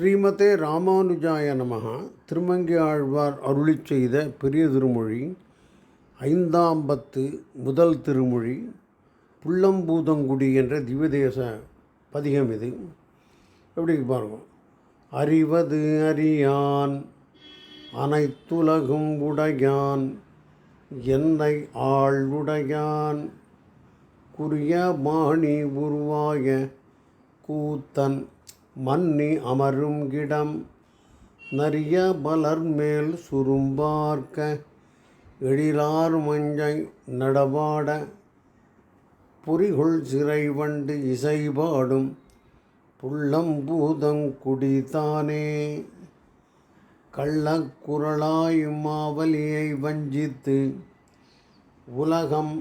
ஸ்ரீமதே ராமானுஜாய நமகா திருமங்கி ஆழ்வார் அருளி செய்த பெரிய திருமொழி ஐந்தாம் பத்து முதல் திருமொழி புள்ளம்பூதங்குடி என்ற திவ்யதேச பதிகம் இது. எப்படி பாருங்க. அறிவது அறியான் அனைத்துலகும் உடையான் என்னை ஆளுடையான் குறிய பாணி உருவாய கூத்தன் மன்னி அமரும் கிடம் நரிய பலர்மேல் சுரும்பார்க்க எழிலார் மஞ்சை நடவாட புரிகுள் சிறை வண்டு இசைபாடும் புள்ளம்பூதங்குடிதானே கள்ளக்குரலாயுமாவலியை வஞ்சித்து உலகம்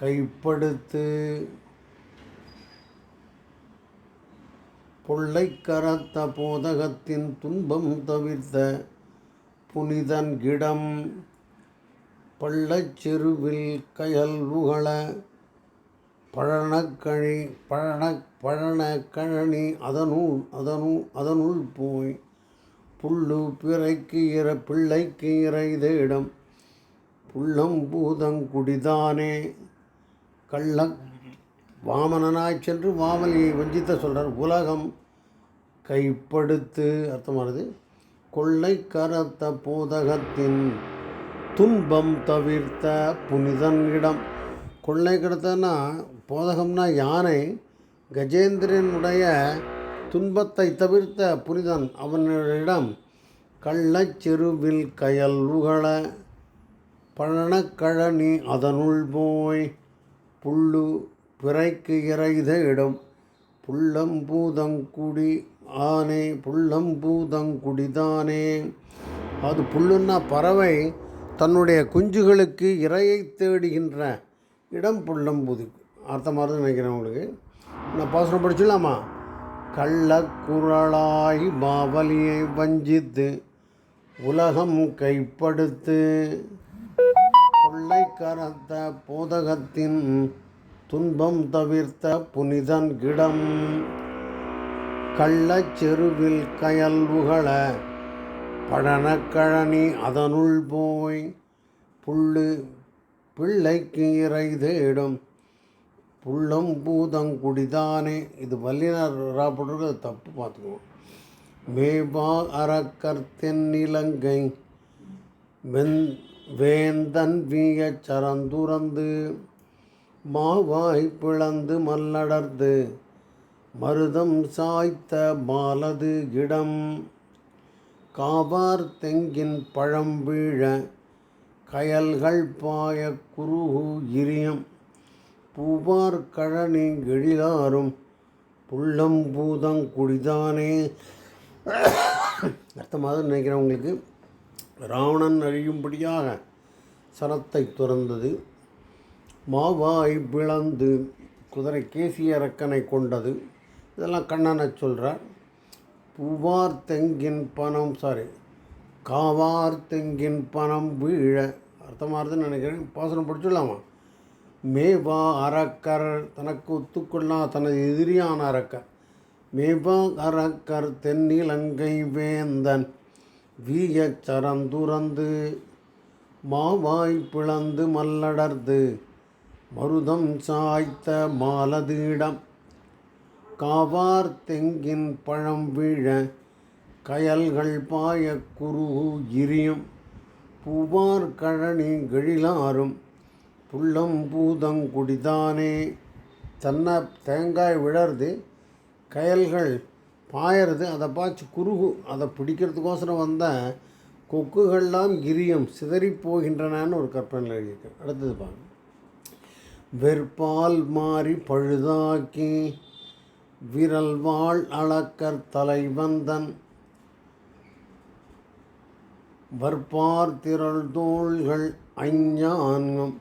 கைப்படுத்து. பொள்ளை கரத்த போதகத்தின் துன்பம் தவிர்த்த புனிதன் கிடம். பள்ளச்செருவில் கயல் உகள பழனக்கழி பழன பழனக்கழனி அதனுள் அதனுள் அதனுள் போய் புல்லு பிறைக்கு இற பிள்ளைக்கு புள்ளம் புள்ளம்பூதங்குடிதானே கள்ள வாமனனாய் சென்று வாமலியை வஞ்சித்த சொல்கிறார் உலகம் கைப்படுத்து அர்த்தமானது? கொள்ளை கரத்த போதகத்தின் துன்பம் தவிர்த்த புனிதன் இடம். கொள்ளை கடத்தனா போதகம்னா யானை கஜேந்திரனுடைய துன்பத்தை தவிர்த்த புனிதன் அவனிடம் கள்ளச்செருவில் கயல் உகழ பழனக்கழனி அதனுள் போய் புல்லு பிறைக்கு இறைத இடம். புள்ளம்பூதங்குடி ஆனே புள்ளம்பூதங்குடிதானே அது புல்லுன்னா பறவை தன்னுடைய குஞ்சுகளுக்கு இரையை தேடுகின்ற இடம் புள்ளம்பூதி அர்த்தமாக நினைக்கிறேன் உங்களுக்கு. நான் பாசனம் படிச்சிடலாமா? கள்ளக்குரலாய் பாவலியை வஞ்சித்து உலகம் கைப்படுத்து. கொள்ளை கரத்த போதகத்தின் துன்பம் தவிர்த்த புனிதன் கிடம். கள்ளச்செருவில் கயல் உகள பழனக்கழனி அதனுள் போய் புல்லு பிள்ளைக்கு இறை தேடும் புள்ளம் பூதங்குடிதானே இது வல்லினார் ராப்படுறது தப்பு பார்த்துக்குவோம். மேபா அறக்கர்த்தென் இலங்கை வெந் வேந்தன் வீய சரந்துறந்து மாவாய் பிளந்து மல்லடர்ந்து மருதம் சாய்த்த மாலது இடம். காவார் தெங்கின் பழம் வீழ கயல்கள் பாய குருகு இரியம். பூவார் கழனி எழிலாரும் புள்ளம்பூதங் குடிதானே. அர்த்தமாக நினைக்கிறேன் உங்களுக்கு. ராவணன் அழியும்படியாக சரத்தை துறந்தது. மாவாய் பிளந்து குதிரை கேசிய அரக்கனை கொண்டது. இதெல்லாம் கண்ணனை சொல்கிறார் பூவார் தெங்கின் பணம் சாரி காவார் தெங்கின் பணம் வீழ. அர்த்தமாகுதுன்னு நினைக்கிறேன். பாசனம் படிச்சுடலாமா? மேவா அரக்கர் தனக்கு ஒத்துக்கொள்ளா தனது எதிரியான அரக்கர் மேபா அரக்கர் தென்னிலங்கை வேந்தன் வீய சரந்துறந்து மாவாய் பிளந்து மல்லடர்ந்து மருதம் சாய்த்த மாலதீடம். காவார் தெங்கின் பழம் வீழ கயல்கள் பாய குருகு இரியும். பூவார் கழனி கழிலாரும் புள்ளம் பூதங்குடிதானே தன்னை தேங்காய் விழருது கயல்கள் பாயறது அதை பாய்ச்சி குருகு அதை பிடிக்கிறதுக்கோசரம் வந்த கொக்குகள்லாம் கிரியம் சிதறி போகின்றனன்னு ஒரு கற்பனையில் எழுதியிருக்கேன் அடுத்தது பாருங்க. வெற்பால் மாறி பழுதாக்கி விரல் வாழ் அளக்கர் தலைவந்தன். வற்பார் திரள் தோள்கள் ஐஞான்கம்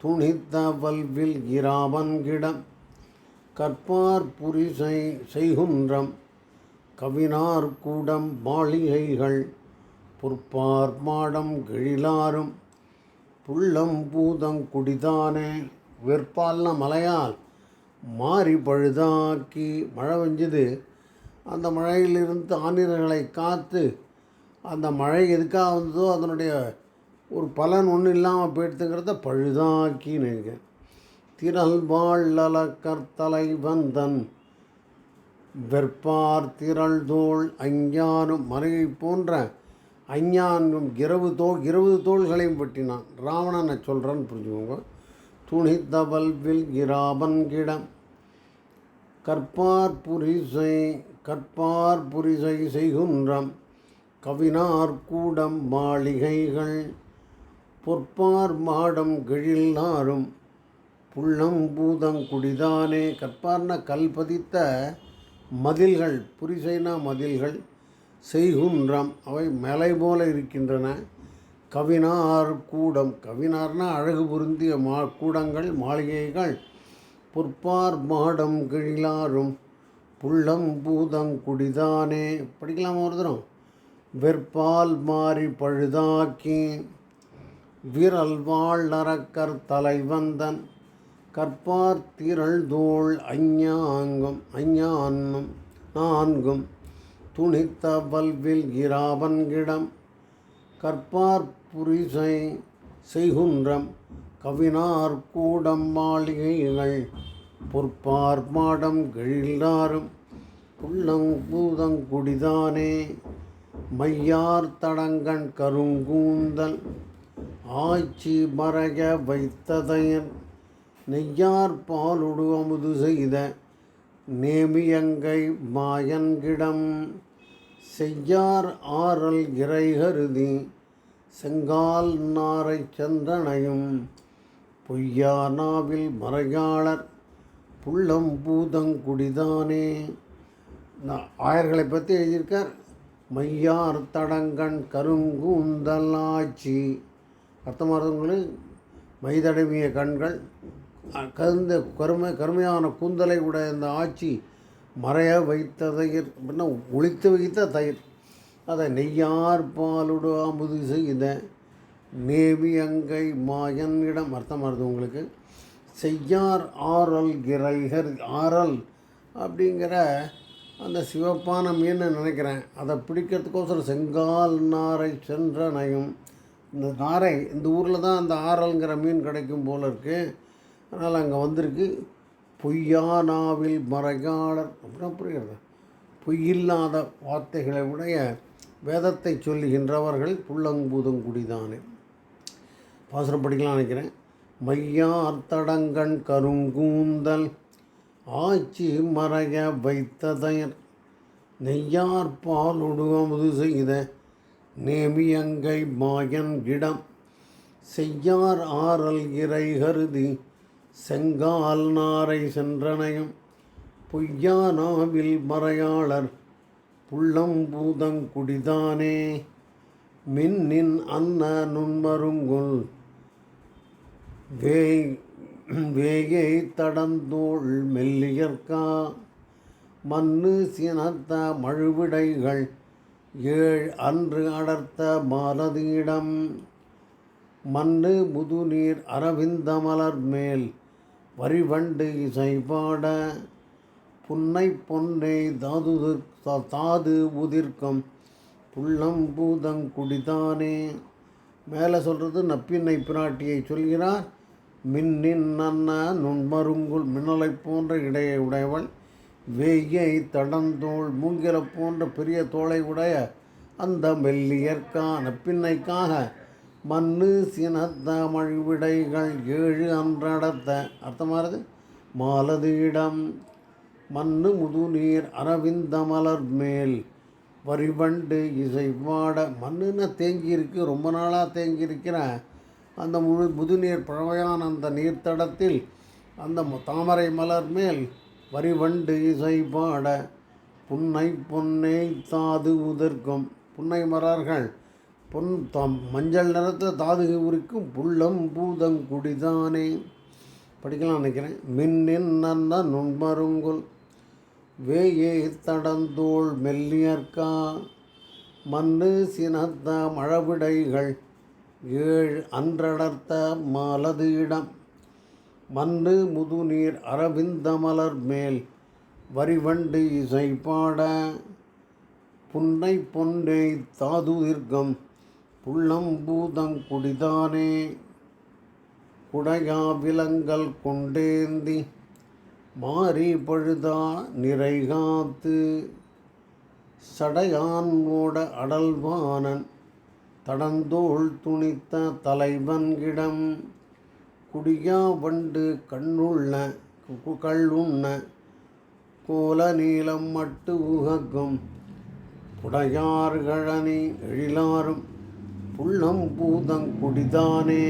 துணித்த வல்வில் இராவன்கிடம் கற்பார் புரிசை செய்குன்றம் கவினார் கூடம் மாளிகைகள் பொற்பார் மாடம் கிழிலாரும் புள்ளம் பூதம் குடிதானே வெற்பால்னா மலையால் மாறி பழுதாக்கி மழை பெஞ்சது. அந்த மழையிலிருந்து ஆணிரர்களை காத்து அந்த மழை எதுக்காக வந்ததோ அதனுடைய ஒரு பலன் ஒன்றும் இல்லாமல் போயிடுத்துங்கிறத பழுதாக்கி நினைக்கிறேன். திரள் வாழல கர்த்தலை வந்தன். வெற்பார் திரள் தோள் அஞ்ஞானும் மறையை போன்ற அஞ்ஞானும் இரவு தோல் இருபது தோள்களையும் பற்றினான் ராவணனை சொல்கிறேன்னு புரிஞ்சுக்கோங்க. துணித்தவல் வில் இராபன் கற்பார் புரிசை கற்பார் புரிசை செய்குன்றம். கவினார் கூடம் மாளிகைகள் பொற்பார் மாடம் கிழில்லாரும் புள்ளம்பூதம் குடிதானே கற்பார்ன கல் பதித்த மதில்கள் புரிசைனா மதில்கள் செய்குன்றம். அவை மலை போல இருக்கின்றன. கவினார் கூடம் கவினார்னா அழகு பொருந்திய மா கூடங்கள் மாளிகைகள். பொற்பார் மாடம் கிழிலாரும் புள்ளம் பூதம் குடிதானே. படிக்கலாம் ஒரு தரம். வெற்பால் மாறி பழுதாக்கி விரல் வாழ் நரக்கர் தலைவந்தன். கற்பார் திரள் தோள் அஞ்ஞாங்கும் அஞ்ஞான்னும் நான்கும். துணித்த வல்வில் இராவன்கிடம் கற்பார் புரிசை செய்குன்றம் கவினார் கூடம் மாளிகைகள் பொற்பார் மாடம் கெழிலாரும் உள்ளங் மையார் தடங்கண் கருங்கூந்தல் ஆய்ச்சி மறைய வைத்ததையன் நெய்யார் பாலுடு அமுது செய்த நேமியங்கை மாயன்கிடம் செய்யார் ஆறல் இறைகருதி செங்கால் நாரை சந்தனையும் பொய்யானாவில் மறையாளர் புள்ளம் பூதங்குடிதானே நான் ஆயர்களை பற்றி எழுதியிருக்கார். மையார் தடங்கண் கருங்குந்தலாச்சி ஆட்சி அர்த்தமானவங்களே மைதடவிய கண்கள் கருந்த கருமை கருமையான கூந்தலை உடைய இந்த ஆட்சி மறைய வைத்த தயிர் அப்படின்னா ஒழித்து வைத்த தயிர். அதை நெய்யார் பாலுடா அமுது செய்த நேவி அங்கை மாயன் இடம். அர்த்தம் வருது உங்களுக்கு? செய்யார் ஆரல் கிரைகர் ஆரல் அப்படிங்கிற அந்த சிவப்பான மீன் நினைக்கிறேன். அதை பிடிக்கிறதுக்கோசரம் செங்கால் நாரை சென்ற நயம் இந்த நாரை இந்த ஊரில் தான் அந்த ஆரல்ங்கிற மீன் கிடைக்கும் போல இருக்குது அதனால் அங்கே வந்திருக்கு. பொய்யானாவில் மறையாளர். அப்படின்னா புரிகிறது? பொய்யில்லாத வார்த்தைகளை உடைய வேதத்தை சொல்லுகின்றவர்கள் புல்லங்குதங்குடிதானே பாசுரம் படிக்கலாம் நினைக்கிறேன். மையார்த்தடங்கண் கருங்கூந்தல் ஆட்சி மறைய வைத்ததயர் நெய்யார் பாலுடு அமுது செய்த நேமியங்கை மாயன் இடம் செய்யார் ஆறல் இறை கருதி செங்கால் நாரை சென்றனையும் பொய்யானாவில் மறையாளர் புள்ளம்பூதங்குடிதானே மின்னின் அன்ன நுண்மருங்குல் வேய் வேயை தடந்தோள் மெல்லியற்கா மண்ணு சினத்த மழுவிடைகள் ஏழ் அன்று அடர்த்த மாலதியிடம் மண்ணு முதுநீர் அரவிந்த மலர் மேல் வரிவண்டு இசை பாட புன்னை பொன்னை தாதுதற்கு தாது உதிர்க்கம். புள்ளம் பூதங் குடிதானே. மேலே சொல்கிறது நப்பின்னை பிராட்டியை சொல்கிறார். மின்னின் நன்ன நுண்மருங்குள் மின்னலை போன்ற இடையை உடையவள். வேயை தடந்தோள் மூங்கில போன்ற பெரிய தோளை உடைய அந்த மெல்லியற்கா நப்பின்னைக்காக மண்ணு சினத்த மழ்விடைகள் ஏழு அன்றடத்த. அர்த்தமானது? மாலதியிடம் மண்ணு முதுநீர் அரவிந்த மலர் மேல். வரிவண்டு இசை வாட மண்ணுன்னு தேங்கியிருக்கு? ரொம்ப நாளாக தேங்கியிருக்கிற அந்த முழு முதுநீர் பழமையான அந்த நீர்த்தடத்தில் அந்த தாமரை மலர் மேல் வரிவண்டு இசை பாட. புன்னை பொன்னை தாது உதிர்க்கும். புன்னை மலர்கள் பொன் தம் மஞ்சள் நிறத்தில் தாது உரிக்கும். புள்ளம் பூதங்குடிதானே படிக்கலாம் நினைக்கிறேன். மின்னின் நன்ன நுண்மருங்குல். வேயே தடந்தோள் மெல்லியற்கா மண்ணு சினத்த மழவிடைகள் ஏழ் அன்றடர்த்த மாலது இடம் மண்ணு முதுநீர் அரவிந்த மலர் மேல் வரிவண்டு இசை பாட புன்னை பொன்னை தாதுதிர்க்கம் புள்ளம் பூதங் குடிதானே குடையா விலங்கல் கொண்டேந்தி. மாறி பழுதா நிறைகாத்து சடையான் அடல்வானன் தடந்தோள் துணித்த தலைவன்கிடம் குடியா வண்டு கண்ணுள்ள கு- கள்ளுண்ண கோல நீளம் மட்டு உகக்கும் புடையார்களனி எழிலாரும் புள்ளம் பூதங் குடிதானே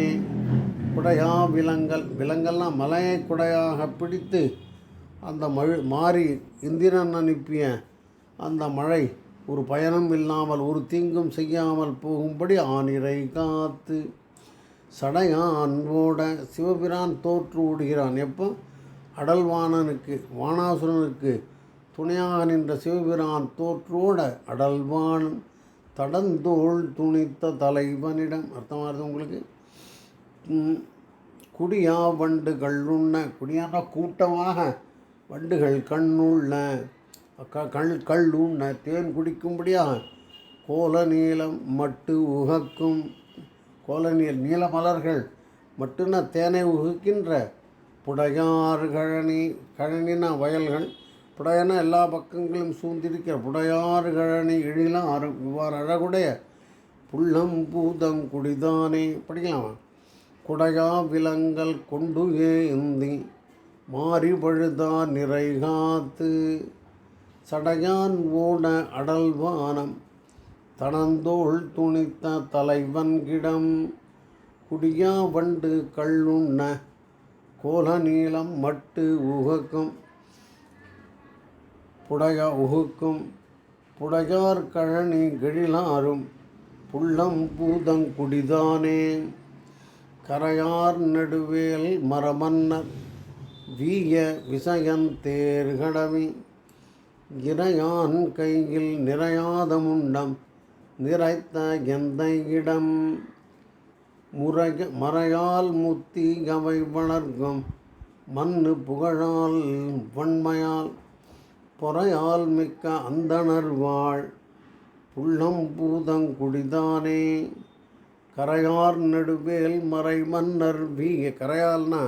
குடையா விலங்கல் விலங்கெல்லாம் மலையை குடையாக பிடித்து அந்த மழு மாறி இந்திரன் அனுப்பிய அந்த மழை ஒரு பயணம் இல்லாமல் ஒரு தீங்கும் செய்யாமல் போகும்படி ஆனிரை காத்து சடையான் அன்போட சிவபிரான் தோற்று ஓடுகிறான். எப்போ? அடல்வாணனுக்கு வானாசுரனுக்கு துணையாக நின்ற சிவபிரான் தோற்றோட அடல்வாணன் தடந்தோள் துணித்த தலைவனிடம். அர்த்தமாக இருக்கு உங்களுக்கு? குடியா வண்டுகள் உண்ண குடியான கூட்டமாக வண்டுகள் கண்ணுள்ள க கள் கள் உண்ண தேன் குடிக்கும்படியா? கோல நீளம் மட்டு உகக்கும். கோல நீல் நீல மலர்கள் மட்டுன தேனை உகுக்கின்ற. புடையார் கழனி கழனின வயல்கள் புடையன எல்லா பக்கங்களும் சூழ்ந்திருக்கிற. புடையார் கழனி எழிலாறு இவ்வாறு அழகுடைய புள்ளம் பூதம் குடிதானே? படிக்கலாமா? குடையா விலங்கல் கொண்டு ஏந்தி மாறி பழுதா நிறை காத்து சடையான் ஓட அடல்வானம் தனந்தோள் துணித்த தலைவன்கிடம் குடியா வண்டு கள்ளுண்ண கோல நீளம் மட்டு உகக்கும் புடையா உகுக்கும் புடையார் கழனி கிழிலாரும் புள்ளம் பூதங்குடிதானே கரையார் நடுவேல் மரமன்னர் வீய விசயன் தேர்கடவி. இறையான் கையில் நிறையாத முண்டம் நிறைத்த எந்த இடம் முறைய மறையால் முத்தி அவை வளர்க்கும். மண்ணு புகழால் வன்மையால் பொறையால் மிக்க அந்தணர் வாழ். புள்ளம் பூதங்குடிதானே கரையார் நெடுவேல் மறை மன்னர் வீய கரையால்னா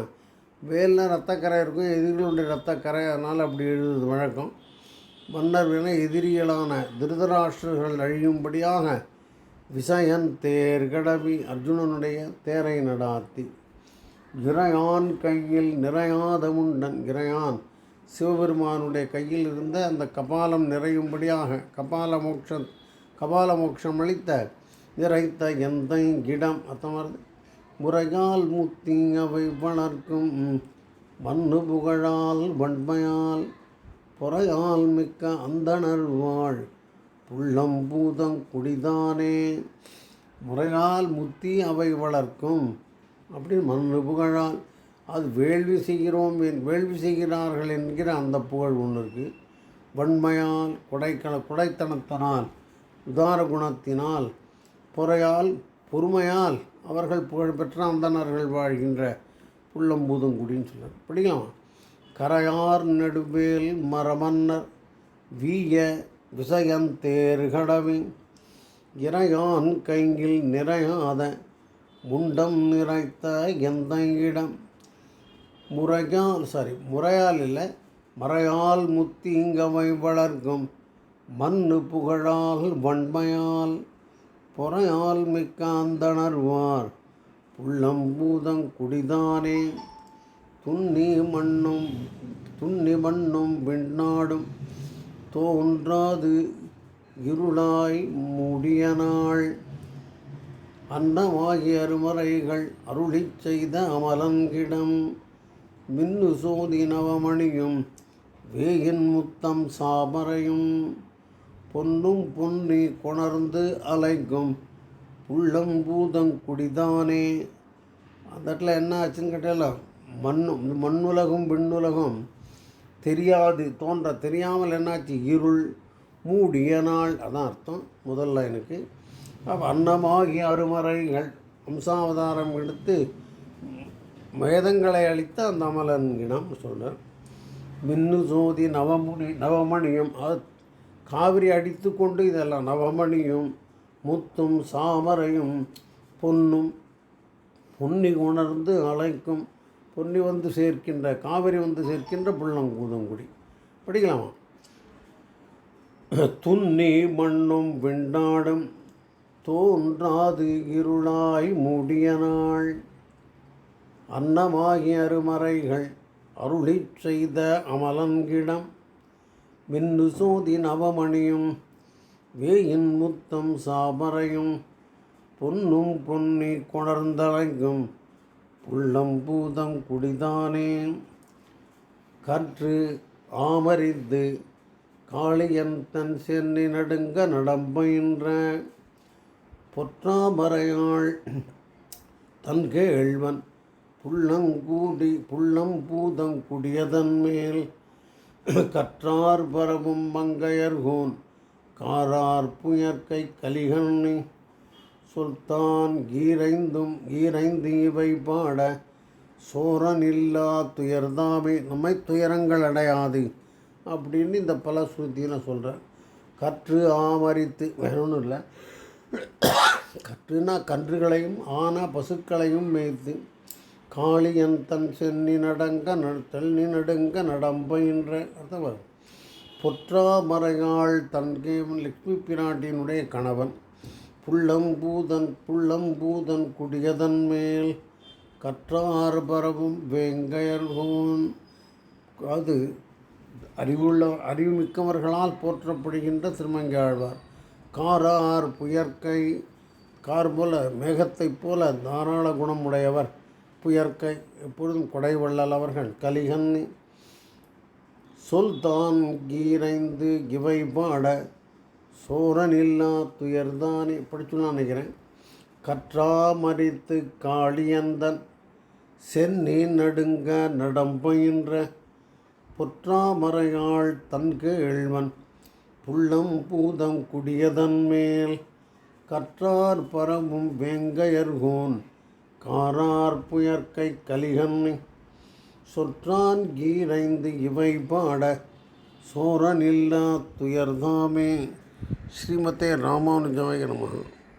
வேல்னால் ரத்தக்கரை இருக்கும் எதிரிகளுடைய ரத்தக்கரை அதனால் அப்படி எழுதுவது வழக்கம். மன்னர் வினை எதிரிகளான திருதராஷ்டிரர்கள் அழியும்படியாக விசயன் தேர் கடவி அர்ஜுனனுடைய தேரை நடாத்தி. கிரையான் கையில் நிறையாத முண்டன் கிரையான் சிவபெருமானுடைய கையில் இருந்த அந்த கபாலம் நிறையும்படியாக கபால மோட்சம் கபால மோட்சம் அளித்த நிறைத்த எந்த இடம் அத்தமர்ந்து முறையால் முத்தி அவை வளர்க்கும். மண்ணு புகழால் வன்மையால் பொறையால் மிக்க அந்தனர் வாழ். புள்ளம் பூதம் குடிதானே. முறையால் முத்தி அவை வளர்க்கும். அப்படி மண்ணு புகழால். அது வேள்வி செய்கிறோம் என் வேள்வி செய்கிறார்கள் என்கிற அந்த புகழ் ஒன்று இருக்குது வன்மையால் கொடைக்கல குடைத்தனத்தினால் உதார குணத்தினால் பொறையால் பொறுமையால் அவர்கள் புகழ்பெற்ற அந்தணர்கள் வாழ்கின்ற புள்ளம்பூதங்குடின்னு சொல்கிறார் படிக்கலாமா கரையார் நெடுவேல் மரமன்னர் வீய விசயன் இறையான் கையில் நிறையாத முண்டம் நிறைத்த எந்த இடம் முறையால் சாரி முறையால் இல்லை மறையால் முத்தி இங்கவை வளர்க்கும் மண்ணு புகழால் வன்மையால் பொறையால் மிக்காந்தணர்வார் புள்ளம்பூதங் குடிதானே. துண்ணி மண்ணும் துண்ணி மண்ணும் விண்ணாடும். தோன்றாது இருளாய் முடியனாள். நாள் அன்னமாகிய அருமறைகள் அருளிச் செய்த அமலங்கிடம் மின்னு சோதி நவமணியும் வேயின் முத்தம் சாமரையும். பொன்னும் பொன்னி கொணர்ந்து அலைக்கும். உள்ளம் அந்த இடத்துல என்ன ஆச்சுன்னு கேட்டால மண்ணும் மண்ணுலகம் விண்ணுலகம் தெரியாது தோன்ற தெரியாமல் என்னாச்சு இருள் மூடிய நாள். அதான் அர்த்தம். முதல் லைனுக்கு. அப்போ அன்னமாகி அருமறைகள் வம்சாவதாரம் எடுத்து வேதங்களை அளித்த அந்த அமலன்கினம் சொல்கிறார் மின்னு சோதி நவமுனி நவமணியம் அது காவிரி அடித்து கொண்டு இதெல்லாம் நவமணியும் முத்தும் சாமரையும் பொன்னும் பொன்னி உணர்ந்து அழைக்கும். பொன்னி வந்து சேர்க்கின்ற காவிரி வந்து சேர்க்கின்ற புள்ளங்கூதங்குடி. படிக்கலாமா? துன்னி மண்ணும் விண்ணாடும் தோன்றாது இருளாய் முடிய நாள். அன்னமாகிய அருமறைகள் அருளிச் செய்த அமலன்கிடம் மின்னு சோதி நவமணியும் வேயின் முத்தம் சாமரையும் பொன்னும் பொன்னி கொணர்ந்தலங்கும் புள்ளம் பூதம் குடிதானே. கற்று ஆமரித்து காளியன் தன் சென்னி நடுங்க நடம்பயின்ற பொற்றாமரையாள் தன் கேழ்வன் புள்ளங்கூடி புள்ளம் பூதம் குடியதன் மேல். கற்றார் பரவும் மங்கையர்கோன் காரார் புயற்கை கலிகண்ணி. சுல்தான் கீரைந்தும் கீரைந்து இவை பாட சோரனில்லா துயர்தாமே நம்மை துயரங்கள் அடையாது அப்படின்னு இந்த பல ஸ்ருதியில் சொல்கிறேன் கற்று ஆமரித்து வேணும்னு இல்லை. கற்றுனா கன்றுகளையும் ஆனா பசுக்களையும் மேய்த்து காளியன் தன் சென்னி நடங்க தள்ளி தென்னி நடுங்க நடம்பயின்ற அர்த்தம் பொற்றாமறையாள் தன்கே லக்ஷ்மி பிராட்டியினுடைய கணவன். புள்ளம்பூதன் பூதன் பூதன் குடியதன் மேல் கற்றார் பரவும் வேங்கையர்கோன் அது அறிவுள்ள அறிவுமிக்கவர்களால் போற்றப்படுகின்ற திருமங்கையாழ்வார். காரார் புயற்கை கார் போல மேகத்தைப் போல தாராள குணமுடையவர். புயற்கை எப்பொழுதும் கொடைவள்ளல் அவர்கள் கலிகன்னி சொல்தான் கீரைந்து இவை பாட சோரனில்லா துயர்தானே படிச்சுலாம் நினைக்கிறேன். கற்றாமரித்து காளியந்தன் சென்னி நடுங்க நடம்பயின்ற பொற்றாமறையாள் தன் கேழ்வன் புள்ளம் பூதம் குடியதன் மேல் கற்றார் பரவும் வேங்கையர்கோன் காரார் புயற்கை கலிகன்னி சொற்றான் கீரைந்து இவை பாட சோரனில்லா துயர்தாமே. ஸ்ரீமதே ராமானுஜாய நமः